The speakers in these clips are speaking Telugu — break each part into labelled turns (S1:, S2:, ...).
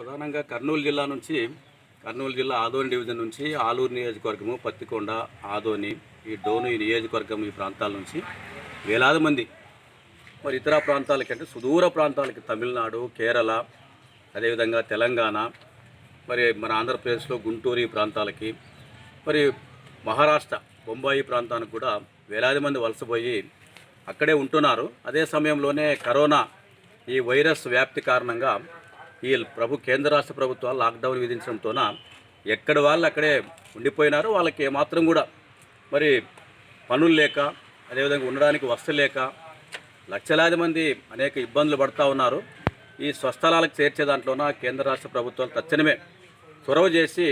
S1: ప్రధానంగా కర్నూలు జిల్లా నుంచి కర్నూలు జిల్లా ఆదోని డివిజన్ నుంచి ఆలూరు నియోజకవర్గము పత్తికొండ ఆదోని ఈ డోను ఈ నియోజకవర్గం ఈ ప్రాంతాల నుంచి వేలాది మంది. మరి ఇతర ప్రాంతాలకి అంటే సుదూర ప్రాంతాలకి తమిళనాడు కేరళ అదేవిధంగా తెలంగాణ మరి మన ఆంధ్రప్రదేశ్లో గుంటూరు ఈ ప్రాంతాలకి మరి మహారాష్ట్ర బొంబాయి ప్రాంతానికి కూడా వేలాది మంది వలసపోయి అక్కడే ఉంటున్నారు. అదే సమయంలోనే కరోనా ఈ వైరస్ వ్యాప్తి కారణంగా ఈ ప్రభు కేంద్ర రాష్ట్ర ప్రభుత్వాలు లాక్డౌన్ విధించడంతోన ఎక్కడి వాళ్ళు అక్కడే ఉండిపోయినారు వాళ్ళకి ఏమాత్రం కూడా మరి పనులు లేక అదేవిధంగా ఉండడానికి వసతి లేక లక్షలాది మంది అనేక ఇబ్బందులు పడుతూ ఉన్నారు. ఈ స్వస్థలాలకు చేర్చే దాంట్లోన కేంద్ర రాష్ట్ర ప్రభుత్వాలు తక్షణమే చొరవ చేసి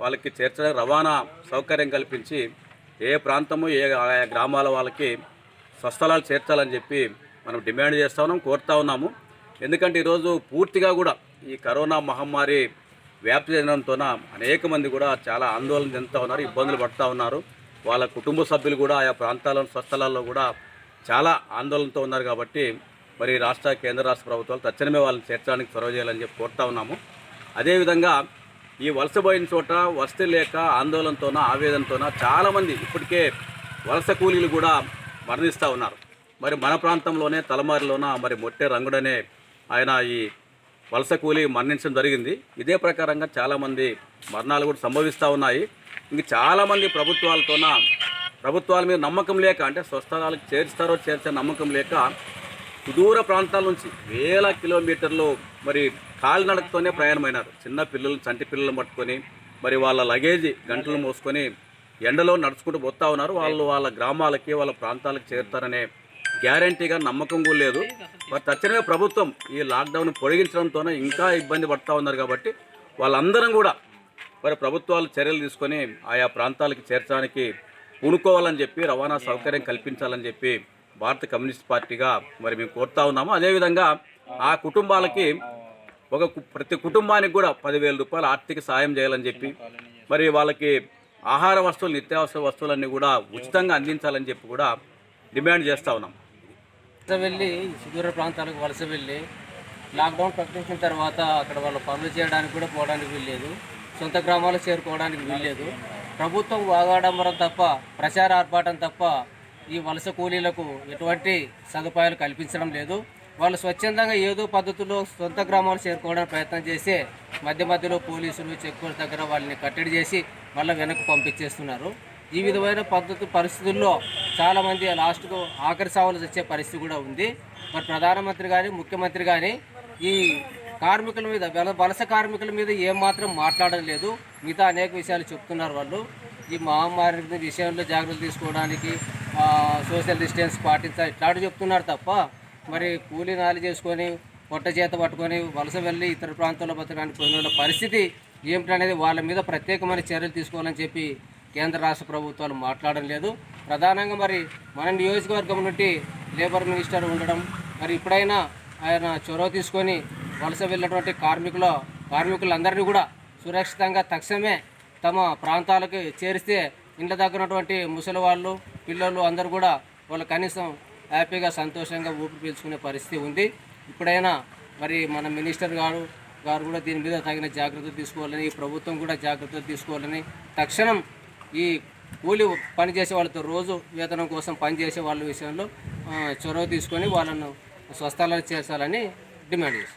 S1: వాళ్ళకి చేర్చడానికి రవాణా సౌకర్యం కల్పించి ఏ ప్రాంతము ఏ ఆయా గ్రామాల వాళ్ళకి స్వస్థలాలు చేర్చాలని చెప్పి మనం డిమాండ్ చేస్తూ ఉన్నాం కోరుతా ఉన్నాము. ఎందుకంటే ఈరోజు పూర్తిగా కూడా ఈ కరోనా మహమ్మారి వ్యాప్తి చెందడంతోన అనేక మంది కూడా చాలా ఆందోళన చెందుతూ ఉన్నారు ఇబ్బందులు పడుతూ ఉన్నారు. వాళ్ళ కుటుంబ సభ్యులు కూడా ఆయా ప్రాంతాల్లో స్వస్థలాల్లో కూడా చాలా ఆందోళనతో ఉన్నారు కాబట్టి మరి రాష్ట్ర కేంద్ర రాష్ట్ర ప్రభుత్వాలు తక్షణమే వాళ్ళని చేర్చడానికి చొరవ చేయాలని చెప్పి కోరుతా ఉన్నాము. అదేవిధంగా ఈ వలసపోయిన చోట వసతి లేక ఆందోళనతోన ఆవేదనతోన చాలామంది ఇప్పటికే వలస కూలీలు కూడా మరణిస్తూ ఉన్నారు. మరి మన ప్రాంతంలోనే తలమారిలోన మరి మొట్టే రంగుడనే ఆయన ఈ వలస కూలి మరణించడం జరిగింది. ఇదే ప్రకారంగా చాలామంది మరణాలు కూడా సంభవిస్తూ ఉన్నాయి. ఇంక చాలామంది ప్రభుత్వాలతోన ప్రభుత్వాల మీద నమ్మకం లేక అంటే స్వస్థలాలకు చేర్చుతారో చేర్చే నమ్మకం లేక సుదూర ప్రాంతాల నుంచి వేల కిలోమీటర్లు మరి కాలినడకతోనే ప్రయాణమైనారు. చిన్న పిల్లలు చంటి పిల్లలు పట్టుకొని మరి వాళ్ళ లగేజీ గంటలు మోసుకొని ఎండలో నడుచుకుంటూ పోతా ఉన్నారు. వాళ్ళు వాళ్ళ గ్రామాలకి వాళ్ళ ప్రాంతాలకు చేరుతారనే గ్యారంటీగా నమ్మకం కూడా లేదు. మరి తక్షణమే ప్రభుత్వం ఈ లాక్డౌన్ పొడిగించడంతోనే ఇంకా ఇబ్బంది పడుతూ ఉన్నారు కాబట్టి వాళ్ళందరం కూడా మరి ప్రభుత్వాలు చర్యలు తీసుకొని ఆయా ప్రాంతాలకు చేర్చడానికి పూనుకోవాలని చెప్పి రవాణా సౌకర్యం కల్పించాలని చెప్పి భారత కమ్యూనిస్ట్ పార్టీగా మరి మేము కోరుతా ఉన్నాము. అదేవిధంగా ఆ కుటుంబాలకి ఒక ప్రతి కుటుంబానికి కూడా పదివేల రూపాయలు ఆర్థిక సాయం చేయాలని చెప్పి మరి వాళ్ళకి ఆహార వస్తువులు నిత్యావసర వస్తువులన్నీ కూడా ఉచితంగా అందించాలని చెప్పి కూడా డిమాండ్ చేస్తూ ఉన్నాం.
S2: వలస వెళ్ళి సుదూర ప్రాంతాలకు వలస వెళ్ళి లాక్డౌన్ ప్రకటించిన తర్వాత అక్కడ వాళ్ళు పనులు చేయడానికి కూడా పోవడానికి వీల్లేదు సొంత గ్రామాలు చేరుకోవడానికి వీల్లేదు. ప్రభుత్వం వాగాడంబరం తప్ప ప్రచార ఆర్భాటం తప్ప ఈ వలస కూలీలకు ఎటువంటి సదుపాయాలు కల్పించడం లేదు. వాళ్ళు స్వచ్ఛందంగా ఏదో పద్ధతిలో సొంత గ్రామాలు చేరుకోవడానికి ప్రయత్నం చేసే మధ్య మధ్యలో పోలీసులు చెక్ పోస్ట్ దగ్గర వాళ్ళని కట్టడి చేసి మళ్ళీ వెనక్కి పంపించేస్తున్నారు. ఈ విధమైన పద్ధతి పరిస్థితుల్లో చాలామంది లాస్ట్కు ఆఖరి సావులు వచ్చే పరిస్థితి కూడా ఉంది. మరి ప్రధానమంత్రి కానీ ముఖ్యమంత్రి కానీ ఈ కార్మికుల మీద వలస కార్మికుల మీద ఏమాత్రం మాట్లాడడం లేదు. మిగతా అనేక విషయాలు చెప్తున్నారు వాళ్ళు. ఈ మహమ్మారి విషయంలో జాగ్రత్తలు తీసుకోవడానికి సోషల్ డిస్టెన్స్ పాటించాలి ఇట్లాంటి చెప్తున్నారు తప్ప మరి కూలీ నాలి చేసుకొని పొట్ట చేత పట్టుకొని వలస వెళ్ళి ఇతర ప్రాంతాల్లో బతకడానికి పోయిన పరిస్థితి ఏమిటనేది వాళ్ళ మీద ప్రత్యేకమైన చర్యలు తీసుకోవాలని చెప్పి కేంద్ర రాష్ట్ర ప్రభుత్వాలు మాట్లాడడం లేదు. ప్రధానంగా మరి మన నియోజకవర్గం నుండి లేబర్ మినిస్టర్ ఉండడం మరి ఇప్పుడైనా ఆయన చొరవ తీసుకొని వలస వెళ్ళినటువంటి కార్మికుల కార్మికులందరినీ కూడా సురక్షితంగా తక్షణమే తమ ప్రాంతాలకు చేరిస్తే ఇండ్ల దగ్గర ముసలి వాళ్ళు పిల్లలు అందరూ కూడా వాళ్ళు కనీసం హ్యాపీగా సంతోషంగా ఊపిరి పీల్చుకునే పరిస్థితి ఉంది. ఇప్పుడైనా మరి మన మినిస్టర్ గారు గారు కూడా దీని మీద తగిన జాగ్రత్తలు తీసుకోవాలని ఈ ప్రభుత్వం కూడా జాగ్రత్తలు తీసుకోవాలని తక్షణం ఈ కూలి పనిచేసే వాళ్ళతో రోజు వేతనం కోసం పనిచేసే వాళ్ళ విషయంలో చొరవ తీసుకొని వాళ్ళను స్వస్థలాలు చేర్చాలని డిమాండ్ చేశారు